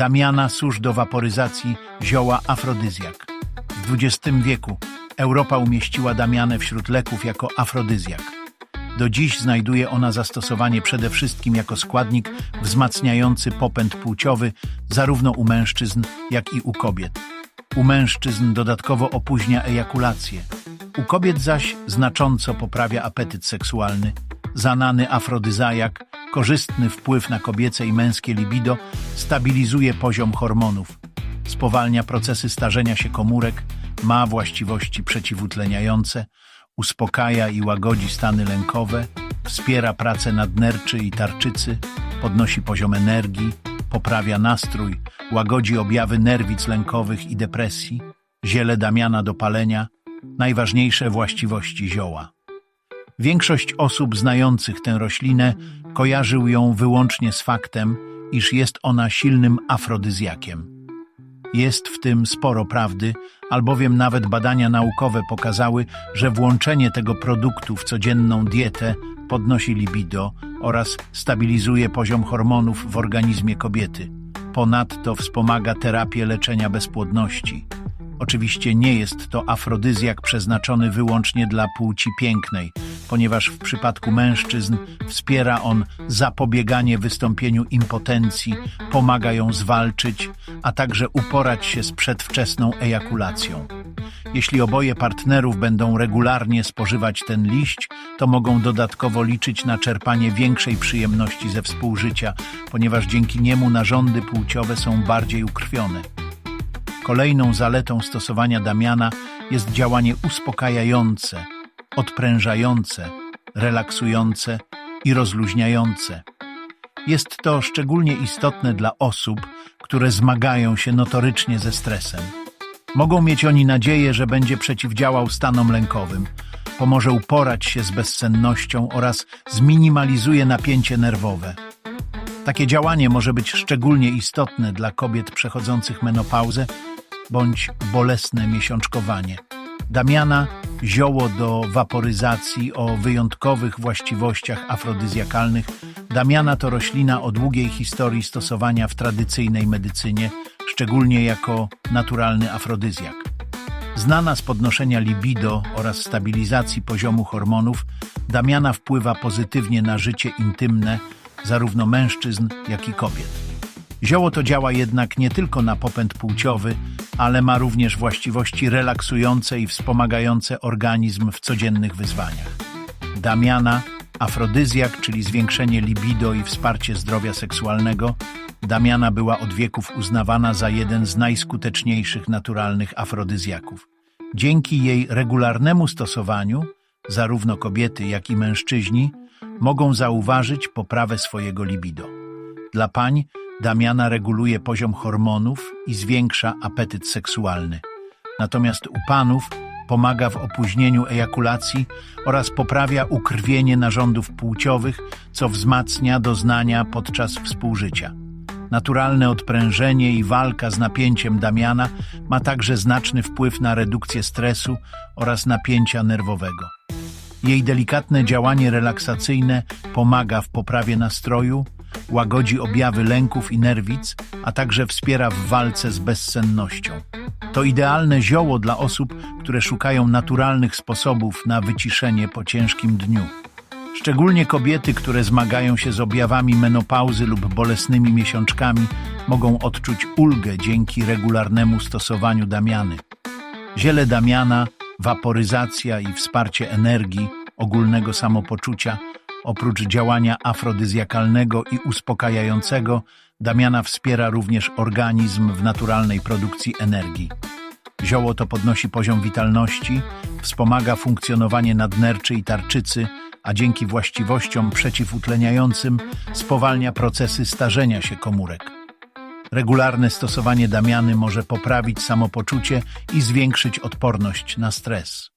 Damiana susz do waporyzacji zioła afrodyzjak. W XX wieku Europa umieściła damianę wśród leków jako afrodyzjak. Do dziś znajduje ona zastosowanie przede wszystkim jako składnik wzmacniający popęd płciowy zarówno u mężczyzn, jak i u kobiet. U mężczyzn dodatkowo opóźnia ejakulację. U kobiet zaś znacząco poprawia apetyt seksualny. Zanany afrodyzajak, korzystny wpływ na kobiece i męskie libido, stabilizuje poziom hormonów, spowalnia procesy starzenia się komórek, ma właściwości przeciwutleniające, uspokaja i łagodzi stany lękowe, wspiera pracę nadnerczy i tarczycy, podnosi poziom energii, poprawia nastrój, łagodzi objawy nerwic lękowych i depresji, ziele Damiana do palenia, najważniejsze właściwości zioła. Większość osób znających tę roślinę kojarzył ją wyłącznie z faktem, iż jest ona silnym afrodyzjakiem. Jest w tym sporo prawdy, albowiem nawet badania naukowe pokazały, że włączenie tego produktu w codzienną dietę podnosi libido oraz stabilizuje poziom hormonów w organizmie kobiety. Ponadto wspomaga terapię leczenia bezpłodności. Oczywiście nie jest to afrodyzjak przeznaczony wyłącznie dla płci pięknej, ponieważ w przypadku mężczyzn wspiera on zapobieganie wystąpieniu impotencji, pomaga ją zwalczyć, a także uporać się z przedwczesną ejakulacją. Jeśli oboje partnerów będą regularnie spożywać ten liść, to mogą dodatkowo liczyć na czerpanie większej przyjemności ze współżycia, ponieważ dzięki niemu narządy płciowe są bardziej ukrwione. Kolejną zaletą stosowania Damiana jest działanie uspokajające, odprężające, relaksujące i rozluźniające. Jest to szczególnie istotne dla osób, które zmagają się notorycznie ze stresem. Mogą mieć oni nadzieję, że będzie przeciwdziałał stanom lękowym, pomoże uporać się z bezsennością oraz zminimalizuje napięcie nerwowe. Takie działanie może być szczególnie istotne dla kobiet przechodzących menopauzę bądź bolesne miesiączkowanie. Damiana, zioło do waporyzacji o wyjątkowych właściwościach afrodyzjakalnych. Damiana to roślina o długiej historii stosowania w tradycyjnej medycynie, szczególnie jako naturalny afrodyzjak. Znana z podnoszenia libido oraz stabilizacji poziomu hormonów, Damiana wpływa pozytywnie na życie intymne zarówno mężczyzn, jak i kobiet. Zioło to działa jednak nie tylko na popęd płciowy, ale ma również właściwości relaksujące i wspomagające organizm w codziennych wyzwaniach. Damiana, afrodyzjak, czyli zwiększenie libido i wsparcie zdrowia seksualnego, Damiana była od wieków uznawana za jeden z najskuteczniejszych naturalnych afrodyzjaków. Dzięki jej regularnemu stosowaniu, zarówno kobiety, jak i mężczyźni mogą zauważyć poprawę swojego libido. Dla pań Damiana reguluje poziom hormonów i zwiększa apetyt seksualny. Natomiast u panów pomaga w opóźnieniu ejakulacji oraz poprawia ukrwienie narządów płciowych, co wzmacnia doznania podczas współżycia. Naturalne odprężenie i walka z napięciem Damiana ma także znaczny wpływ na redukcję stresu oraz napięcia nerwowego. Jej delikatne działanie relaksacyjne pomaga w poprawie nastroju, łagodzi objawy lęków i nerwic, a także wspiera w walce z bezsennością. To idealne zioło dla osób, które szukają naturalnych sposobów na wyciszenie po ciężkim dniu. Szczególnie kobiety, które zmagają się z objawami menopauzy lub bolesnymi miesiączkami, mogą odczuć ulgę dzięki regularnemu stosowaniu damiany. Ziele damiana, waporyzacja i wsparcie energii, ogólnego samopoczucia – Oprócz działania afrodyzjakalnego i uspokajającego, Damiana wspiera również organizm w naturalnej produkcji energii. Zioło to podnosi poziom witalności, wspomaga funkcjonowanie nadnerczy i tarczycy, a dzięki właściwościom przeciwutleniającym spowalnia procesy starzenia się komórek. Regularne stosowanie damiany może poprawić samopoczucie i zwiększyć odporność na stres.